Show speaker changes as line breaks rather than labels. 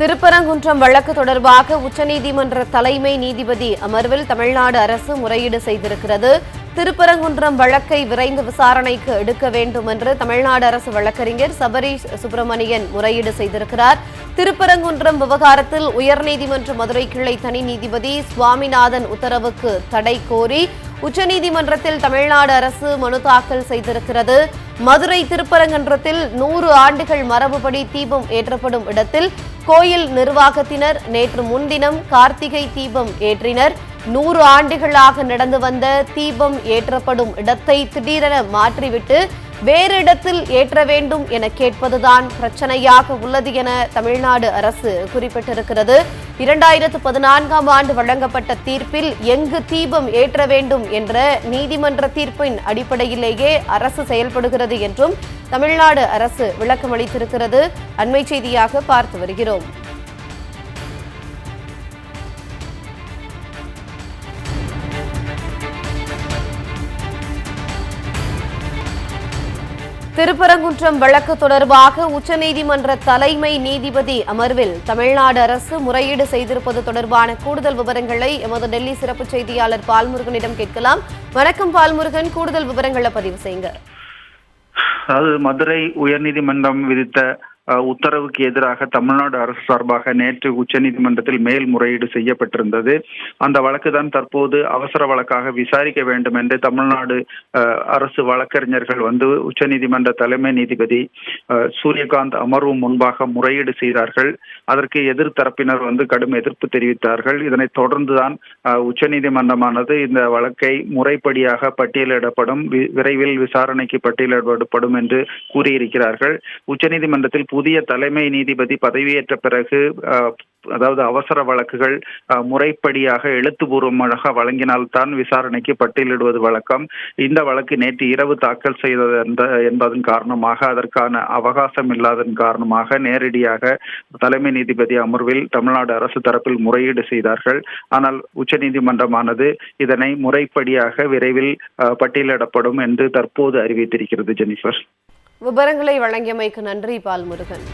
திருப்பரங்குன்றம் வழக்கு தொடர்பாக உச்சநீதிமன்ற தலைமை நீதிபதி அமர்வில் தமிழ்நாடு அரசு முறையீடு செய்திருக்கிறது. திருப்பரங்குன்றம் வழக்கை விரைந்து விசாரணைக்கு எடுக்க வேண்டும் என்று தமிழ்நாடு அரசு வழக்கறிஞர் சபரீஷ் சுப்பிரமணியன் முறையீடு செய்திருக்கிறார். திருப்பரங்குன்றம் விவகாரத்தில் உயர்நீதிமன்ற மதுரை கிளை தனி நீதிபதி சுவாமிநாதன் உத்தரவுக்கு தடை கோரி உச்சநீதிமன்றத்தில் தமிழ்நாடு அரசு மனு தாக்கல் செய்திருக்கிறது. மதுரை திருப்பரங்கன்றத்தில் நூறு ஆண்டுகள் மரபுபடி தீபம் ஏற்றப்படும் இடத்தில் கோயில் நிர்வாகத்தினர் நேற்று முன்தினம் கார்த்திகை தீபம் ஏற்றினர். நூறு ஆண்டுகளாக நடந்து வந்த தீபம் ஏற்றப்படும் இடத்தை திடீரென மாற்றிவிட்டு வேறு இடத்தில் ஏற்ற வேண்டும் என கேட்பதுதான் பிரச்சனையாக உள்ளது என தமிழ்நாடு அரசு குறிப்பிட்டிருக்கிறது. இரண்டாயிரத்து பதினான்காம் ஆண்டு வழங்கப்பட்ட தீர்ப்பில் எங்கு தீபம் ஏற்ற வேண்டும் என்ற நீதிமன்ற தீர்ப்பின் அடிப்படையிலேயே அரசு செயல்படுகிறது என்றும் தமிழ்நாடு அரசு விளக்கமளித்திருக்கிறது. அண்மை செய்தியாக பார்த்து வருகிறோம். திருப்பரங்குன்றம் வழக்கு தொடர்பாக உச்சநீதிமன்ற தலைமை நீதிபதி அமர்வில் தமிழ்நாடு அரசு முறையீடு செய்திருப்பது தொடர்பான கூடுதல் விவரங்களை எமது டெல்லி சிறப்பு செய்தியாளர் பால்முருகனிடம் கேட்கலாம். வணக்கம் பால்முருகன் கூடுதல் விவரங்களை பதிவு செய்யுங்க.
அதாவது மதுரை உயர்நீதிமன்றம் விதித்த உத்தரவுக்கு எதிராக தமிழ்நாடு அரசு சார்பாக நேற்று உச்சநீதிமன்றத்தில் மேல்முறையீடு செய்யப்பட்டிருந்தது. அந்த வழக்கு தான் தற்போது அவசர வழக்காக விசாரிக்க வேண்டும் என்று தமிழ்நாடு அரசு வழக்கறிஞர்கள் வந்து உச்சநீதிமன்ற தலைமை நீதிபதி சூரியகாந்த் அமர்வு முன்பாக முறையீடு செய்தார்கள். அதற்கு எதிர்த்தரப்பினர் வந்து கடும் எதிர்ப்பு தெரிவித்தார்கள். இதனைத் தொடர்ந்துதான் உச்சநீதிமன்றமானது இந்த வழக்கை முறைப்படியாக பட்டியலிடப்படும் விரைவில் விசாரணைக்கு பட்டியலிடப்படும் என்று கூறியிருக்கிறார்கள். உச்சநீதிமன்றத்தில் புதிய தலைமை நீதிபதி பதவியேற்ற பிறகு அதாவது அவசர வழக்குகள் முறைப்படியாக எழுத்துப்பூர்வமாக வழங்கினால்தான் விசாரணைக்கு பட்டியலிடுவது வழக்கம். இந்த வழக்கு நேற்று இரவு தாக்கல் செய்தது என்ற- என்பதன் காரணமாக அதற்கான அவகாசம் இல்லாதன் காரணமாக நேரடியாக தலைமை நீதிபதி அமர்வில் தமிழ்நாடு அரசு தரப்பில் முறையீடு செய்தார்கள். ஆனால் உச்சநீதிமன்றமானது இதனை முறைப்படியாக விரைவில் பட்டியலிடப்படும் என்று தற்போது அறிவித்திருக்கிறது ஜெனிஃபர்.
விவரங்களை வழங்கியமைக்கு நன்றி பால்முருகன்